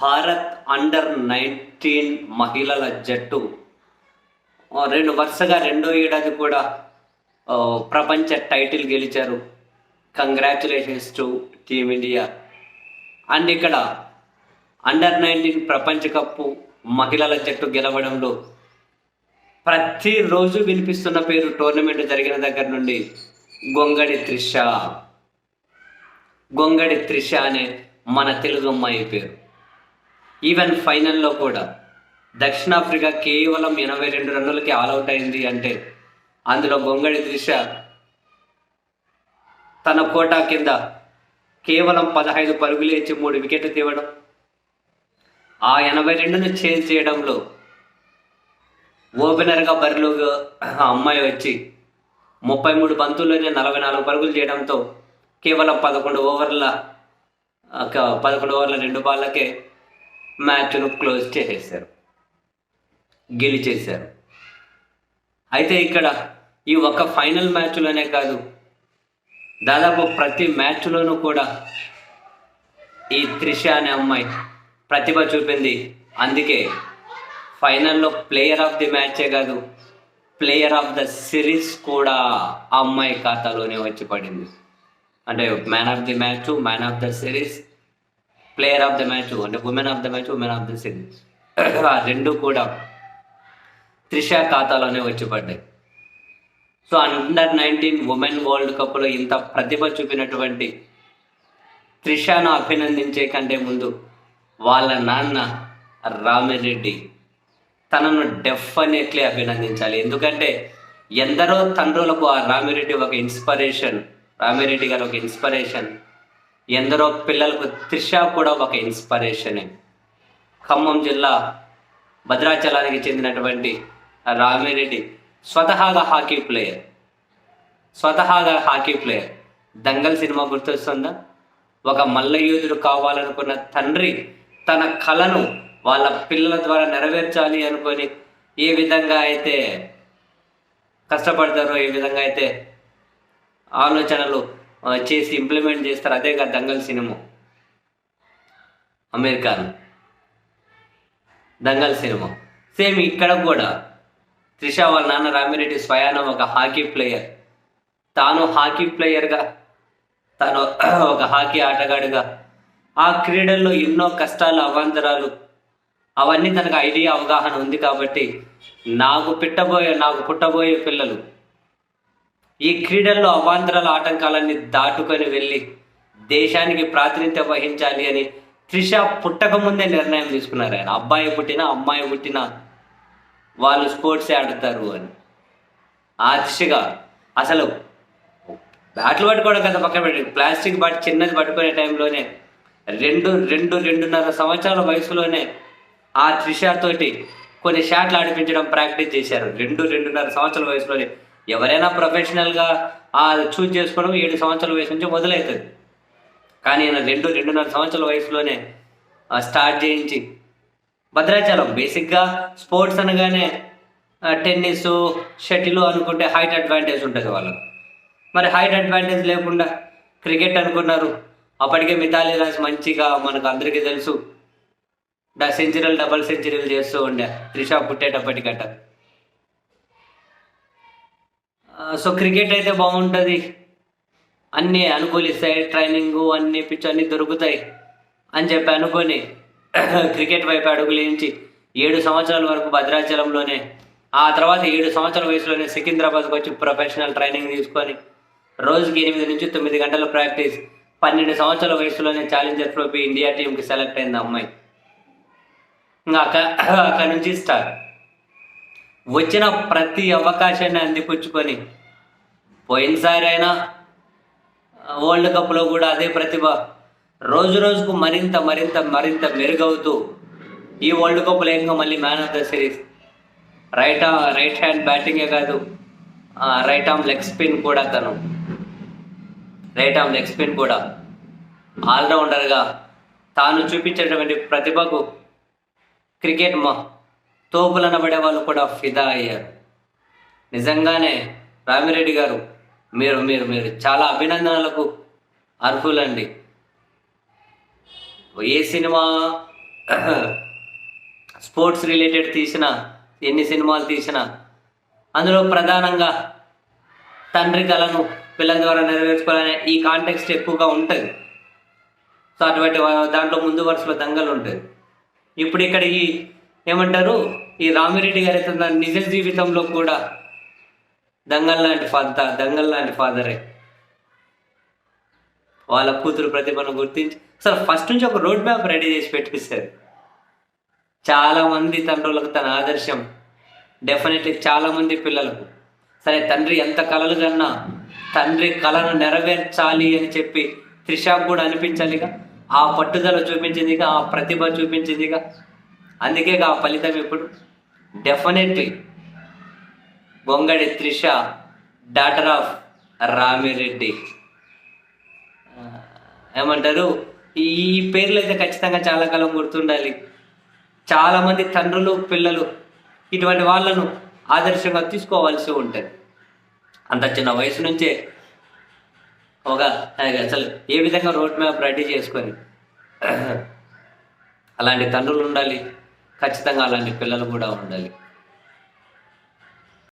Bharat under nineteen మహిళల జట్టు. రెండు వరుసగా రెండో ఏడాది కూడా ప్రపంచ టైటిల్ గెలిచారు. Congratulations to team India. And ఇక్కడ అండర్ నైన్టీన్ ప్రపంచ కప్పు మహిళల జట్టు గెలవడంలో ప్రతిరోజు వినిపిస్తున్న పేరు టోర్నమెంట్ జరిగిన దగ్గర నుండి గొంగడి త్రిష. గొంగడి త్రిష అనే మన తెలుగు అమ్మాయి పేరు. ఈవెన్ ఫైనల్లో కూడా దక్షిణాఫ్రికా కేవలం ఎనభై రెండు రన్నులకి ఆల్అవుట్ అయింది అంటే అందులో గొంగడి దిశ తన కోటా కింద కేవలం పదహైదు పరుగులు ఇచ్చి మూడు వికెట్లు తీవడం. ఆ ఎనభై రెండును చేంజ్ చేయడంలో ఓపెనర్గా బరిలోగా ఆ అమ్మాయి వచ్చి ముప్పై మూడు బంతుల్లోనే నలభై నాలుగు పరుగులు చేయడంతో కేవలం పదకొండు ఓవర్ల ఒక పదకొండు ఓవర్ల రెండు బాళ్ళకే మ్యాచ్ను క్లోజ్ చేసేసారు గెలిచేశారు. అయితే ఇక్కడ ఈ ఒక్క ఫైనల్ మ్యాచ్లోనే కాదు దాదాపు ప్రతి మ్యాచ్లోనూ కూడా ఈ త్రిష అనే అమ్మాయి ప్రతిభ చూపింది. అందుకే ఫైనల్లో ప్లేయర్ ఆఫ్ ది మ్యాచే కాదు ప్లేయర్ ఆఫ్ ద సిరీస్ కూడా ఆ అమ్మాయి ఖాతాలోనే వచ్చి పడింది. అంటే man of the match man of the series player of the match అంటే woman of the match woman of the series ఆ రెండు కూడా త్రిష ఖాతాలోనే వచ్చి పడ్డాయి. So under nineteen women world కప్లో ఇంత ప్రతిభ చూపినటువంటి త్రిషాను అభినందించే కంటే ముందు వాళ్ళ నాన్న రామిరెడ్డి తనను డెఫినెట్లీ అభినందించాలి. ఎందుకంటే ఎందరో తండ్రులకు ఆ రామిరెడ్డి ఒక ఇన్స్పిరేషన్ రామిరెడ్డి గారు ఒక ఇన్స్పిరేషన్ ఎందరో పిల్లలకు త్రిష కూడా ఒక ఇన్స్పిరేషనే ఖమ్మం జిల్లా భద్రాచలానికి చెందినటువంటి రామిరెడ్డి స్వతహాగా హాకీ ప్లేయర్ స్వతహాగా హాకీ ప్లేయర్ దంగల్ సినిమా గుర్తొస్తుందా? ఒక మల్లయోధుడు కావాలనుకున్న తండ్రి తన కళను వాళ్ళ పిల్లల ద్వారా నెరవేర్చాలి అనుకొని ఏ విధంగా అయితే కష్టపడతారో ఏ విధంగా అయితే ఆలోచనలు చేసి ఇంప్లిమెంట్ చేస్తారు. అదే కాదు దంగల్ సినిమా. అమెరికాను దంగల్ సినిమా. సేమ్ ఇక్కడ కూడా. త్రిష వాళ్ళ నాన్న రామిరెడ్డి స్వయాన ఒక హాకీ ప్లేయర్. తాను హాకీ ప్లేయర్గా తను ఒక హాకీ ఆటగాడిగా. ఆ క్రీడల్లో ఎన్నో కష్టాలు అవాంతరాలు అవన్నీ తనకు ఐడియా అవగాహన ఉంది కాబట్టి నాకు పెట్టబోయే నాకు పుట్టబోయే పిల్లలు ఈ క్రీడల్లో అవాంతరాల ఆటంకాలన్నీ దాటుకొని వెళ్ళి దేశానికి ప్రాతినిధ్యం వహించాలి అని త్రిష పుట్టక ముందే నిర్ణయం తీసుకున్నారు ఆయన. అబ్బాయి పుట్టినా అమ్మాయి పుట్టినా వాళ్ళు స్పోర్ట్సే ఆడుతారు అని. ఆ దిశగా అసలు బ్యాట్లు పట్టుకోవడం కదా పక్కన పెట్టి ప్లాస్టిక్ బట్ చిన్నది పట్టుకునే టైంలోనే రెండు రెండు రెండున్నర సంవత్సరాల వయసులోనే ఆ త్రిషతోటి కొన్ని షాట్లు ఆడిపించడం ప్రాక్టీస్ చేశారు. రెండు రెండున్నర సంవత్సరాల వయసులోనే ఎవరైనా ప్రొఫెషనల్గా ఆ చూజ్ చేసుకోవడం ఏడు సంవత్సరాల వయసు నుంచి మొదలవుతుంది కానీ ఈయన రెండు రెండున్నర సంవత్సరాల వయసులోనే స్టార్ట్ చేయించి భద్రాచలం బేసిక్గా స్పోర్ట్స్ అనగానే టెన్నిస్ షటిల్ అనుకుంటే హైట్ అడ్వాంటేజ్ ఉంటుంది వాళ్ళకు. మరి హైట్ అడ్వాంటేజ్ లేకుండా క్రికెట్ అనుకున్నారు. అప్పటికే మిథాలీ రాజ్ మంచిగా మనకు అందరికీ తెలుసు. ద సెంచరీలు డబల్ సెంచరీలు చేస్తూ ఉండే. త్రిషా పుట్టేటప్పటికట్ట ఆ, సో క్రికెట్ అయితే బాగుంటుంది. అన్నీ అనుకూలిస్తాయి ట్రైనింగ్ అన్ని పిచ్ అన్నీ దొరుకుతాయి అని చెప్పి అనుకొని క్రికెట్ వైపు అడుగులేంచి ఏడు సంవత్సరాల వరకు భద్రాచలంలోనే ఆ తర్వాత ఏడు సంవత్సరాల వయసులోనే సికింద్రాబాద్కి వచ్చి ప్రొఫెషనల్ ట్రైనింగ్ తీసుకొని రోజుకి ఎనిమిది నుంచి తొమ్మిది గంటల ప్రాక్టీస్ పన్నెండు సంవత్సరాల వయసులోనే ఛాలెంజర్ ట్రోఫీ ఇండియా టీంకి సెలెక్ట్ అయింది అమ్మాయి. ఇంకా అక్కడ అక్కడి నుంచి స్టార్ట్ వచ్చిన ప్రతి అవకాశాన్ని అందిపుచ్చుకొని పోయినసారి అయినా వరల్డ్ కప్లో కూడా అదే ప్రతిభ రోజు రోజుకు మరింత మరింత మరింత మెరుగవుతూ ఈ వరల్డ్ కప్లో లేకుండా మళ్ళీ man of the series. Right right hand బ్యాటింగే కాదు రైట్ ఆర్మ్ లెగ్ స్పిన్ కూడా తను. రైట్ ఆర్మ్ లెగ్ స్పిన్ కూడా ఆల్రౌండర్గా తాను చూపించేటువంటి ప్రతిభకు క్రికెట్ మా తోపులు అనబడే వాళ్ళు కూడా ఫిదా అయ్యారు. నిజంగానే రామిరెడ్డి గారు మీరు మీరు మీరు చాలా అభినందనలకు అర్హులండి. ఏ సినిమా స్పోర్ట్స్ రిలేటెడ్ తీసిన ఎన్ని సినిమాలు తీసినా అందులో ప్రధానంగా తండ్రి కళను పిల్లల ద్వారా నెరవేర్చుకోవాలనే ఈ కాంటెక్స్ట్ ఎక్కువగా ఉంటుంది. సో అటువంటి దాంట్లో ముందు వరుసలో దంగలు ఉంటుంది. ఇప్పుడు ఇక్కడ ఈ ఏమంటారు? ఈ రామిరెడ్డి గారి తన నిజ జీవితంలో కూడా దంగల్ లాంటి ఫాదర్ దంగల్ లాంటి ఫాదరే. వాళ్ళ కూతురు ప్రతిభను గుర్తించి అసలు ఫస్ట్ నుంచి ఒక రోడ్ మ్యాప్ రెడీ చేసి పెట్టిస్తారు చాలా మంది తండ్రులకు తన ఆదర్శం. డెఫినెట్లీ చాలా మంది పిల్లలకు. సరే తండ్రి ఎంత కలలు కన్నా తండ్రి కళను నెరవేర్చాలి అని చెప్పి త్రిషాకు కూడా అనిపించాలిగా. ఆ పట్టుదల చూపించిందిగా ఆ ప్రతిభ చూపించిందిగా. అందుకే ఆ ఫలితం ఇప్పుడు definitely Gongadi Trisha daughter of Ramireddy. ఏమంటారు? ఈ ఈ పేర్లు అయితే ఖచ్చితంగా చాలా కాలం గుర్తుండాలి. చాలా మంది తండ్రులు పిల్లలు ఇటువంటి వాళ్ళను ఆదర్శంగా తీసుకోవాల్సి ఉంటుంది. అంత చిన్న వయసు నుంచే ఒక అసలు ఏ విధంగా రోడ్ మ్యాప్ రెడీ చేసుకొని అలాంటి తండ్రులు ఉండాలి. ఖచ్చితంగా అలాంటి పిల్లలు కూడా ఉండాలి.